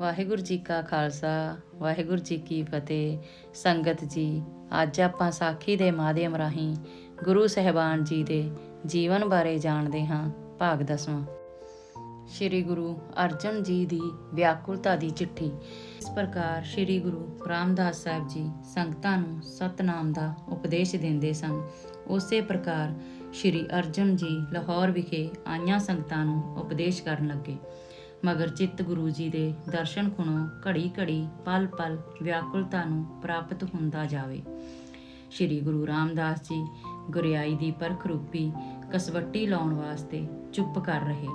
ਵਾਹਿਗੁਰੂ ਜੀ ਕਾ ਖਾਲਸਾ, ਵਾਹਿਗੁਰੂ ਜੀ ਕੀ ਫਤਿਹ। ਸੰਗਤ ਜੀ, ਅੱਜ ਆਪਾਂ ਸਾਖੀ ਦੇ ਮਾਧਿਅਮ ਰਾਹੀਂ ਗੁਰੂ ਸਹਿਬਾਨ ਜੀ ਦੇ ਜੀਵਨ ਬਾਰੇ ਜਾਣਦੇ ਹਾਂ, ਭਾਗ ਦਸਵਾਂ। ਸ੍ਰੀ ਗੁਰੂ ਅਰਜਨ ਜੀ ਦੀ ਵਿਆਕੁਲਤਾ ਦੀ ਚਿੱਠੀ। ਇਸ ਪ੍ਰਕਾਰ ਸ੍ਰੀ ਗੁਰੂ ਰਾਮਦਾਸ ਸਾਹਿਬ ਜੀ ਸੰਗਤਾਂ ਨੂੰ ਸਤਨਾਮ ਦਾ ਉਪਦੇਸ਼ ਦਿੰਦੇ ਸਨ। ਉਸੇ ਪ੍ਰਕਾਰ ਸ੍ਰੀ ਅਰਜਨ ਜੀ ਲਾਹੌਰ ਵਿਖੇ ਆਈਆਂ ਸੰਗਤਾਂ ਨੂੰ ਉਪਦੇਸ਼ ਕਰਨ ਲੱਗੇ। ਮਗਰ ਚਿੱਤ ਗੁਰੂ ਜੀ ਦੇ ਦਰਸ਼ਨ ਖੁਣੋ, ਘੜੀ ਘੜੀ ਪਲ ਪਲ ਵਿਆਕੁਲਤਾ ਨੂੰ ਪ੍ਰਾਪਤ ਹੁੰਦਾ ਜਾਵੇ। ਸ੍ਰੀ ਗੁਰੂ ਰਾਮਦਾਸ ਜੀ ਗੁਰਿਆਈ ਦੀ ਪਰਖ ਰੂਪੀ ਕਸਵੱਟੀ ਲਾਉਣ ਵਾਸਤੇ ਚੁੱਪ ਕਰ ਰਹੇ।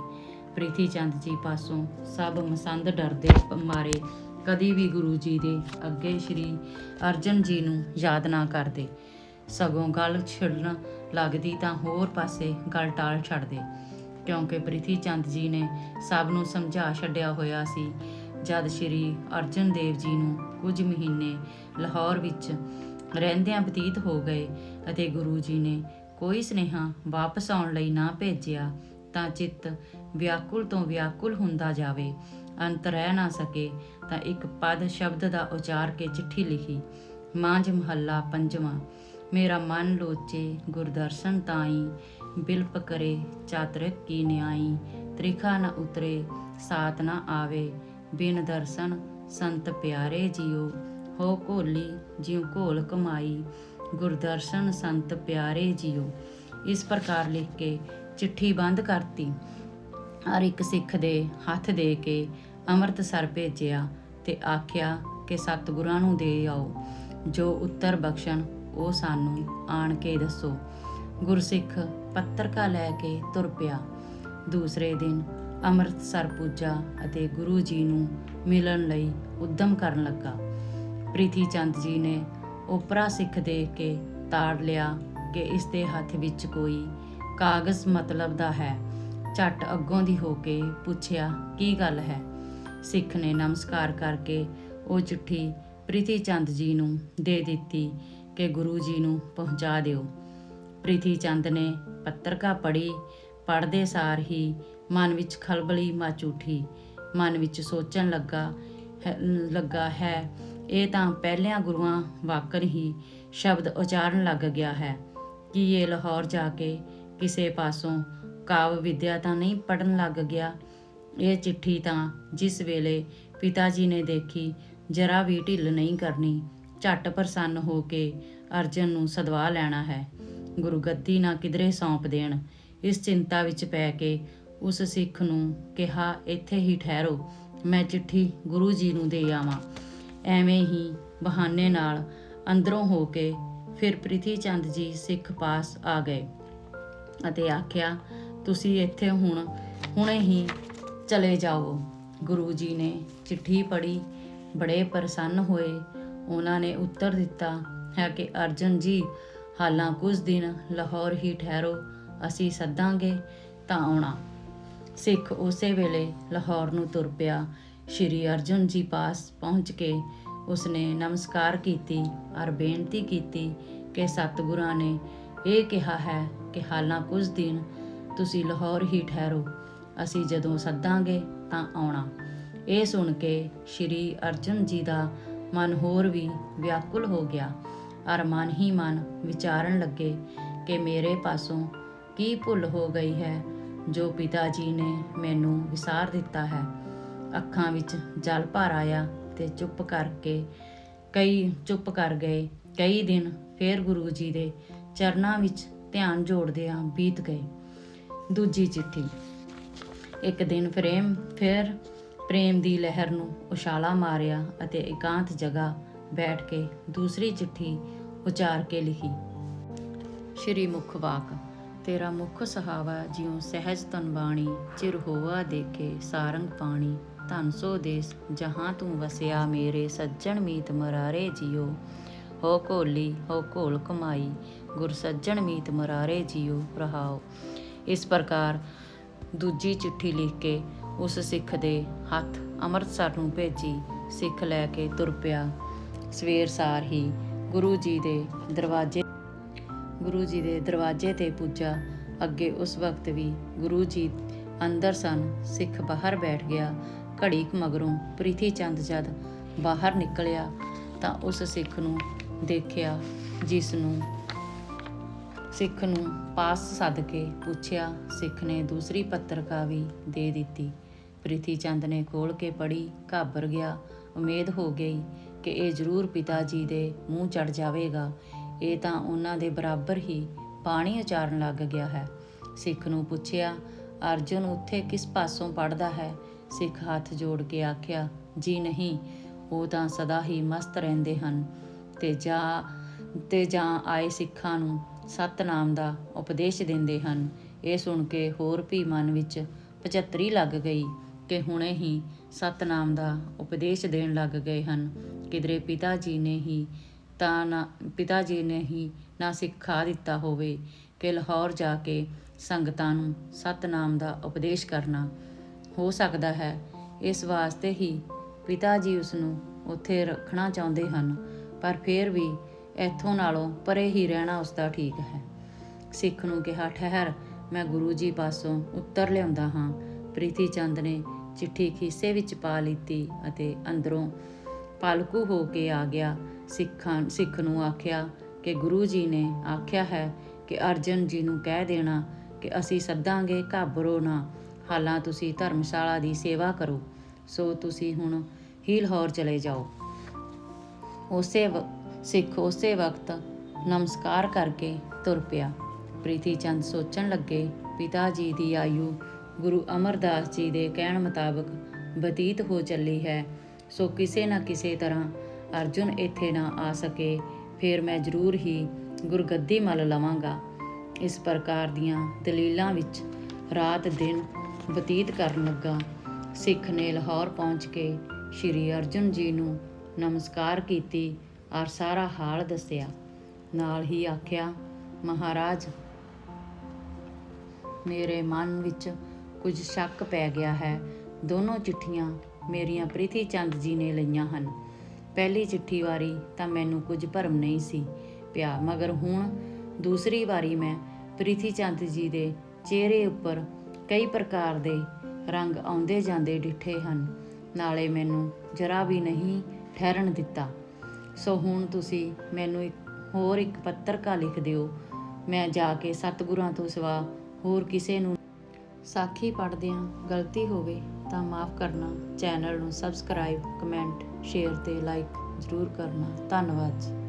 ਪ੍ਰੀਤੀ ਚੰਦ ਜੀ ਪਾਸੋਂ ਸਭ ਮਸੰਦ ਡਰਦੇ ਮਾਰੇ ਕਦੀ ਵੀ ਗੁਰੂ ਜੀ ਦੇ ਅੱਗੇ ਸ੍ਰੀ ਅਰਜਨ ਜੀ ਨੂੰ ਯਾਦ ਨਾ ਕਰਦੇ। ਸਗੋਂ ਗੱਲ ਛਿੜਨ ਲੱਗਦੀ ਤਾਂ ਹੋਰ ਪਾਸੇ ਗੱਲ ਟਾਲ ਛੱਡਦੇ। ਕਿਉਂਕਿ ਪ੍ਰਿਥੀ ਚੰਦ ਜੀ ਨੇ ਸਭ ਨੂੰ ਸਮਝਾ ਛੱਡਿਆ ਹੋਇਆ ਸੀ। ਜਦ ਸ਼੍ਰੀ ਅਰਜਨ ਦੇਵ ਜੀ ਨੂੰ ਕੁਝ ਮਹੀਨੇ ਲਾਹੌਰ ਵਿੱਚ ਰਹਿੰਦਿਆਂ ਬਤੀਤ ਹੋ ਗਏ ਅਤੇ ਗੁਰੂ ਜੀ ਨੇ ਕੋਈ ਸਨੇਹਾ ਵਾਪਸ ਆਉਣ ਲਈ ਨਾ ਭੇਜਿਆ, ਤਾਂ ਚਿੱਤ ਵਿਆਕੁਲ ਤੋਂ ਵਿਆਕੁਲ ਹੁੰਦਾ ਜਾਵੇ, ਅੰਤ ਰਹਿ ਨਾ ਸਕੇ, ਤਾਂ ਇੱਕ ਪਦ ਸ਼ਬਦ ਦਾ ਉਚਾਰ ਕੇ ਚਿੱਠੀ ਲਿਖੀ, ਮਾਂਝ ਮਹੱਲਾ ਪੰਜਵਾਂ, ਮੇਰਾ ਮਨ ਲੋਚੇ ਗੁਰਦਰਸ਼ਨ ਤਾਈ ਬਿਲਪ ਕਰੇ, ਚਾਤਰਿਕ ਕੀ ਨਿਆਈ, ਤ੍ਰਿਖਾ ਨ ਉਤਰੇ, ਸਾਤ ਨ ਆਵੇ, ਬਿਨ ਦਰਸ਼ਨ ਸੰਤ ਪਿਆਰੇ ਜਿਉ, ਹੋ ਘੋਲੀ ਜਿਉ ਘੋਲ ਕਮਾਈ, ਗੁਰਦਰਸ਼ਨ ਸੰਤ ਪਿਆਰੇ ਜਿਉ। ਇਸ ਪ੍ਰਕਾਰ ਲਿਖ ਕੇ ਚਿੱਠੀ ਬੰਦ ਕਰਤੀ। ਹਰ ਇੱਕ ਸਿੱਖ ਦੇ ਹੱਥ ਦੇ ਕੇ ਅੰਮ੍ਰਿਤਸਰ ਭੇਜਿਆ ਤੇ ਆਖਿਆ ਕਿ ਸਤਿਗੁਰਾਂ ਨੂੰ ਦੇ ਆਓ। ਜੋ ਉੱਤਰ ਬਖਸ਼ਣ, ਉਹ ਸਾਨੂੰ ਆਣ ਕੇ ਦੱਸੋ। ਗੁਰਸਿੱਖ ਪੱਤਰਕਾ ਲੈ ਕੇ ਤੁਰ ਪਿਆ। ਦੂਸਰੇ ਦਿਨ ਅੰਮ੍ਰਿਤਸਰ ਪੁੱਜਾ ਅਤੇ ਗੁਰੂ ਜੀ ਨੂੰ ਮਿਲਣ ਲਈ ਉਦਮ ਕਰਨ ਲੱਗਾ। ਪ੍ਰੀਤੀ ਚੰਦ ਜੀ ਨੇ ਓਪਰਾ ਸਿੱਖ ਦੇਖ ਕੇ ਤਾੜ ਲਿਆ ਕਿ ਇਸ ਦੇ ਹੱਥ ਵਿੱਚ ਕੋਈ ਕਾਗਜ਼ ਮਤਲਬ ਦਾ ਹੈ। ਝੱਟ ਅੱਗੋਂ ਦੀ ਹੋ ਕੇ ਪੁੱਛਿਆ, ਕੀ ਗੱਲ ਹੈ? ਸਿੱਖ ਨੇ ਨਮਸਕਾਰ ਕਰਕੇ ਉਹ ਚਿੱਠੀ ਪ੍ਰੀਤੀ ਚੰਦ ਜੀ ਨੂੰ ਦੇ ਦਿੱਤੀ ਕਿ ਗੁਰੂ ਜੀ ਨੂੰ ਪਹੁੰਚਾ ਦਿਓ। ਪ੍ਰੀਤੀ ਚੰਦ ਨੇ ਪੱਤਰਕਾ ਪੜ੍ਹੀ, ਪੜ੍ਹਦੇ ਸਾਰ ਹੀ ਮਨ ਵਿੱਚ ਖਲਬਲੀ ਮਚ ਉੱਠੀ। ਮਨ ਵਿੱਚ ਸੋਚਣ ਲੱਗਾ, ਹੈ- ਲੱਗਾ ਹੈ, ਇਹ ਤਾਂ ਪਹਿਲਿਆਂ ਗੁਰੂਆਂ ਵਾਕਰ ਹੀ ਸ਼ਬਦ ਉਚਾਰਨ ਲੱਗ ਗਿਆ ਹੈ। ਕਿ ਇਹ ਲਾਹੌਰ ਜਾ ਕੇ ਕਿਸੇ ਪਾਸੋਂ ਕਾਵ ਵਿਦਿਆ ਤਾਂ ਨਹੀਂ ਪੜਨ ਲੱਗ ਗਿਆ? ਇਹ ਚਿੱਠੀ ਤਾਂ ਜਿਸ ਵੇਲੇ ਪਿਤਾ ਜੀ ਨੇ ਦੇਖੀ, ਜਰਾ ਵੀ ਢਿੱਲ ਨਹੀਂ ਕਰਨੀ, ਝੱਟ ਪ੍ਰਸੰਨ ਹੋ ਕੇ ਅਰਜਨ ਨੂੰ ਸਦਵਾ ਲੈਣਾ ਹੈ। ਗੁਰੂ ਗੱਦੀ ਨਾ ਕਿਧਰੇ ਸੌਂਪ ਦੇਣ। ਇਸ ਚਿੰਤਾ ਵਿੱਚ ਪੈ ਕੇ ਉਸ ਸਿੱਖ ਨੂੰ ਕਿਹਾ, ਇੱਥੇ ਹੀ ਠਹਿਰੋ, ਮੈਂ ਚਿੱਠੀ ਗੁਰੂ ਜੀ ਨੂੰ ਦੇ ਆਵਾਂ। ਐਵੇਂ ਹੀ ਬਹਾਨੇ ਨਾਲ ਅੰਦਰੋਂ ਹੋ ਕੇ ਫਿਰ ਪ੍ਰਿਥੀ ਚੰਦ ਜੀ ਸਿੱਖ ਪਾਸ ਆ ਗਏ ਅਤੇ ਆਖਿਆ, ਤੁਸੀਂ ਇੱਥੇ ਹੁਣ, ਹੁਣੇ ਹੀ ਚਲੇ ਜਾਓ। ਗੁਰੂ ਜੀ ਨੇ ਚਿੱਠੀ ਪੜ੍ਹੀ, ਬੜੇ ਪ੍ਰਸੰਨ ਹੋਏ। ਉਹਨਾਂ ਨੇ ਉੱਤਰ ਦਿੱਤਾ ਹੈ ਕਿ, ਅਰਜਨ ਜੀ ਹਾਲਾਂ ਕੁਝ ਦਿਨ ਲਾਹੌਰ ਹੀ ਠਹਿਰੋ, ਅਸੀਂ ਸੱਦਾਂਗੇ ਤਾਂ ਆਉਣਾ। ਸਿੱਖ ਉਸੇ ਵੇਲੇ ਲਾਹੌਰ ਨੂੰ ਤੁਰ ਪਿਆ। ਸ਼੍ਰੀ ਅਰਜਨ ਜੀ ਪਾਸ ਪਹੁੰਚ ਕੇ ਉਸਨੇ ਨਮਸਕਾਰ ਕੀਤੀ ਔਰ ਬੇਨਤੀ ਕੀਤੀ ਕਿ ਸਤਿਗੁਰਾਂ ਨੇ ਇਹ ਕਿਹਾ ਹੈ ਕਿ ਹਾਲਾਂ ਕੁਝ ਦਿਨ ਤੁਸੀਂ ਲਾਹੌਰ ਹੀ ਠਹਿਰੋ, ਅਸੀਂ ਜਦੋਂ ਸੱਦਾਂਗੇ ਤਾਂ ਆਉਣਾ। ਇਹ ਸੁਣ ਕੇ ਸ਼੍ਰੀ ਅਰਜਨ ਜੀ ਦਾ ਮਨ ਹੋਰ ਵੀ ਵਿਆਕੁਲ ਹੋ ਗਿਆ। ਔਰ ਮਨ ਹੀ ਮਨ ਵਿਚਾਰਨ ਲੱਗੇ ਕਿ ਮੇਰੇ ਪਾਸੋਂ ਕੀ ਭੁੱਲ ਹੋ ਗਈ ਹੈ, ਜੋ ਪਿਤਾ ਜੀ ਨੇ ਮੈਨੂੰ ਵਿਸਾਰ ਦਿੱਤਾ ਹੈ। ਅੱਖਾਂ ਵਿੱਚ ਜਲ ਭਰ ਆਇਆ ਤੇ ਚੁੱਪ ਕਰਕੇ ਕਈ ਚੁੱਪ ਕਰ ਗਏ। ਕਈ ਦਿਨ ਫੇਰ ਗੁਰੂ ਜੀ ਦੇ ਚਰਨਾਂ ਵਿੱਚ ਧਿਆਨ ਜੋੜਦਿਆਂ ਬੀਤ ਗਏ। ਦੂਜੀ ਚਿੱਠੀ। ਇੱਕ ਦਿਨ ਪ੍ਰੇਮ ਫਿਰ ਪ੍ਰੇਮ ਦੀ ਲਹਿਰ ਨੂੰ ਉਛਾਲਾ ਮਾਰਿਆ ਅਤੇ ਇਕਾਂਤ ਜਗ੍ਹਾ ਬੈਠ ਕੇ ਦੂਸਰੀ ਚਿੱਠੀ ਉਚਾਰ ਕੇ ਲਿਖੀ। ਸ਼੍ਰੀ ਮੁਖ ਵਾਕ, ਤੇਰਾ ਮੁਖ ਸਹਾਵਾ ਜਿਉ ਸਹਿਜ ਤਨ ਬਾਣੀ, ਚਿਰ ਹੋਵਾ ਦੇਖੇ ਸਾਰੰਗ ਪਾਣੀ। ਧਨ ਸੋ ਦੇਸ, ਜਹਾਂ ਤੂੰ ਵਸਿਆ ਮੇਰੇ ਸੱਜਣ ਮੀਤ ਮਰਾਰੇ ਜਿਉ। ਹੋ ਘੋਲੀ, ਹੋ ਘੋਲ ਕਮਾਈ, ਗੁਰ ਸੱਜਣ ਮੀਤ ਮਰਾਰੇ ਜਿਉ ਰਹਾਓ ਇਸ ਪ੍ਰਕਾਰ ਦੂਜੀ ਚਿੱਠੀ ਲਿਖ ਕੇ ਉਸ ਸਿੱਖ ਦੇ ਹੱਥ ਅੰਮ੍ਰਿਤਸਰ ਨੂੰ ਭੇਜੀ। ਸਿੱਖ ਲੈ ਕੇ ਤੁਰ ਪਿਆ। ਸਵੇਰ ਸਾਰ ਹੀ ਗੁਰੂ ਜੀ ਦੇ ਦਰਵਾਜ਼ੇ, ਗੁਰੂ ਜੀ ਦੇ ਦਰਵਾਜ਼ੇ ਤੇ ਪੁੱਜਾ। ਅੱਗੇ ਉਸ ਵਕਤ ਵੀ ਗੁਰੂ ਜੀ ਅੰਦਰ ਸਨ, ਸਿੱਖ ਬਾਹਰ ਬੈਠ ਗਿਆ। ਘੜੀ ਕੁ ਮਗਰੋਂ ਪ੍ਰੀਤੀ ਚੰਦ ਜਦ ਬਾਹਰ ਨਿਕਲਿਆ ਤਾਂ ਉਸ ਸਿੱਖ ਨੂੰ ਦੇਖਿਆ, ਜਿਸ ਨੂੰ ਸਿੱਖ ਨੂੰ ਪਾਸ ਸੱਦ ਕੇ ਪੁੱਛਿਆ, ਸਿੱਖ ਨੇ ਦੂਸਰੀ ਪੱਤਰਕਾ ਵੀ ਦੇ ਦਿੱਤੀ। ਪ੍ਰੀਤੀ ਚੰਦ ਨੇ ਖੋਲ ਕੇ ਪੜੀ ਘਾਬਰ ਗਿਆ, ਉਮੀਦ ਹੋ ਗਈ ਕਿ ਇਹ ਜ਼ਰੂਰ ਪਿਤਾ ਜੀ ਦੇ ਮੂੰਹ ਚੜ ਜਾਵੇਗਾ। ਇਹ ਤਾਂ ਉਹਨਾਂ ਦੇ ਬਰਾਬਰ ਹੀ ਪਾਣੀ ਉਚਾਰਨ ਲੱਗ ਗਿਆ ਹੈ। ਸਿੱਖ ਨੂੰ ਪੁੱਛਿਆ, ਅਰਜੁਨ ਉੱਥੇ ਕਿਸ ਪਾਸੋਂ ਪੜਦਾ ਹੈ? ਸਿੱਖ ਹੱਥ ਜੋੜ ਕੇ ਆਖਿਆ, ਜੀ ਨਹੀਂ, ਉਹ ਤਾਂ ਸਦਾ ਹੀ ਮਸਤ ਰਹਿੰਦੇ ਹਨ ਤੇ ਜਾਂ ਤੇ ਜਾਂ ਆਏ ਸਿੱਖਾਂ ਨੂੰ ਸਤਨਾਮ ਦਾ ਉਪਦੇਸ਼ ਦਿੰਦੇ ਹਨ। ਇਹ ਸੁਣ ਕੇ ਹੋਰ ਵੀ ਮਨ ਵਿੱਚ ਪਚੱਤਰੀ ਲੱਗ ਗਈ ਕਿ ਹੁਣੇ ਹੀ ਸਤਨਾਮ ਦਾ ਉਪਦੇਸ਼ ਦੇਣ ਲੱਗ ਗਏ ਹਨ। ਕਿਧਰੇ ਪਿਤਾ ਜੀ ਨੇ ਹੀ ਤਾਂ ਨਾ, ਪਿਤਾ ਜੀ ਨੇ ਹੀ ਨਾ ਸਿਖਾ ਦਿੱਤਾ ਹੋਵੇ ਕਿ ਲਾਹੌਰ ਜਾ ਕੇ ਸੰਗਤਾਂ ਨੂੰ ਸਤਨਾਮ ਦਾ ਉਪਦੇਸ਼ ਕਰਨਾ ਹੋ ਸਕਦਾ ਹੈ। ਇਸ ਵਾਸਤੇ ਹੀ ਪਿਤਾ ਜੀ ਉਸ ਨੂੰ ਉੱਥੇ ਰੱਖਣਾ ਚਾਹੁੰਦੇ ਹਨ, ਪਰ ਫਿਰ ਵੀ ਇੱਥੋਂ ਨਾਲੋਂ ਪਰੇ ਹੀ ਰਹਿਣਾ ਉਸ ਦਾ ਠੀਕ ਹੈ। ਸਿੱਖ ਨੂੰ ਕਿਹਾ, ਠਹਿਰ, ਮੈਂ ਗੁਰੂ ਜੀ ਪਾਸੋਂ ਉੱਤਰ ਲਿਆਉਂਦਾ ਹਾਂ। ਪ੍ਰੀਤੀ ਚੰਦ ਨੇ ਚਿੱਠੀ ਖੀਸੇ ਵਿੱਚ ਪਾ ਲਿੱਤੀ ਅਤੇ ਅੰਦਰੋਂ ਪਾਲਕੂ ਹੋ ਕੇ ਆ ਗਿਆ। ਸਿੱਖਾਂ ਸਿੱਖ ਨੂੰ ਆਖਿਆ ਕਿ ਗੁਰੂ ਜੀ ਨੇ ਆਖਿਆ ਹੈ ਕਿ ਅਰਜਨ ਜੀ ਨੂੰ ਕਹਿ ਦੇਣਾ ਕਿ ਅਸੀਂ ਸੱਦਾਂਗੇ, ਘਾਬਰੋ ਨਾ। ਹਾਲਾਂ ਤੁਸੀਂ ਧਰਮਸ਼ਾਲਾ ਦੀ ਸੇਵਾ ਕਰੋ, ਸੋ ਤੁਸੀਂ ਹੁਣ ਹੀ ਲਾਹੌਰ ਚਲੇ ਜਾਓ। ਉਸੇ ਵ- ਸਿੱਖ ਉਸੇ ਵਕਤ ਨਮਸਕਾਰ ਕਰਕੇ ਤੁਰ ਪਿਆ। ਪ੍ਰੀਤੀ ਚੰਦ ਸੋਚਣ ਲੱਗੇ, ਪਿਤਾ ਜੀ ਦੀ ਆਯੂ ਗੁਰੂ ਅਮਰਦਾਸ ਜੀ ਦੇ ਕਹਿਣ ਮੁਤਾਬਕ ਬਤੀਤ ਹੋ ਚੱਲੀ ਹੈ। ਸੋ ਕਿਸੇ ਨਾ ਕਿਸੇ ਤਰ੍ਹਾਂ ਅਰਜੁਨ ਇੱਥੇ ਨਾ ਆ ਸਕੇ, ਫਿਰ ਮੈਂ ਜ਼ਰੂਰ ਹੀ ਗੁਰਗੱਦੀ ਮਲ ਲਵਾਂਗਾ। ਇਸ ਪ੍ਰਕਾਰ ਦੀਆਂ ਦਲੀਲਾਂ ਵਿੱਚ ਰਾਤ ਦਿਨ ਬਤੀਤ ਕਰਨ ਲੱਗਾ। ਸਿੱਖ ਨੇ ਲਾਹੌਰ ਪਹੁੰਚ ਕੇ ਸ਼੍ਰੀ ਅਰਜੁਨ ਜੀ ਨੂੰ ਨਮਸਕਾਰ ਕੀਤੀ ਔਰ ਸਾਰਾ ਹਾਲ ਦੱਸਿਆ। ਨਾਲ ਹੀ ਆਖਿਆ, ਮਹਾਰਾਜ, ਮੇਰੇ ਮਨ ਵਿੱਚ ਕੁਝ ਸ਼ੱਕ ਪੈ ਗਿਆ ਹੈ। ਦੋਨੋਂ ਚਿੱਠੀਆਂ ਮੇਰੀਆਂ ਪ੍ਰੀਤੀ ਚੰਦ ਜੀ ਨੇ ਲਈਆਂ ਹਨ। ਪਹਿਲੀ ਚਿੱਠੀ ਵਾਰੀ ਤਾਂ ਮੈਨੂੰ ਕੁਝ ਭਰਮ ਨਹੀਂ ਸੀ ਪਿਆ, ਮਗਰ ਹੁਣ ਦੂਸਰੀ ਵਾਰੀ ਮੈਂ ਪ੍ਰੀਤੀ ਚੰਦ ਜੀ ਦੇ ਚਿਹਰੇ ਉੱਪਰ ਕਈ ਪ੍ਰਕਾਰ ਦੇ ਰੰਗ ਆਉਂਦੇ ਜਾਂਦੇ ਡਿੱਠੇ ਹਨ। ਨਾਲੇ ਮੈਨੂੰ ਜਰਾ ਵੀ ਨਹੀਂ ਠਹਿਰਨ ਦਿੱਤਾ। ਸੋ ਹੁਣ ਤੁਸੀਂ ਮੈਨੂੰ ਇੱਕ, ਹੋਰ ਇੱਕ ਪੱਤਰਕਾ ਲਿਖ ਦਿਓ। ਮੈਂ ਜਾ ਕੇ ਸਤਿਗੁਰਾਂ ਤੋਂ ਸਿਵਾ ਹੋਰ ਕਿਸੇ ਨੂੰ ਸਾਖੀ ਪੜ੍ਹਦਿਆਂ ਗਲਤੀ ਹੋਵੇ ਤਾਂ ਮਾਫ ਕਰਨਾ, ਚੈਨਲ ਨੂੰ ਸਬਸਕ੍ਰਾਈਬ, ਕਮੈਂਟ, ਸ਼ੇਅਰ ਤੇ ਲਾਈਕ ਜ਼ਰੂਰ ਕਰਨਾ। ਧੰਨਵਾਦ ਜੀ।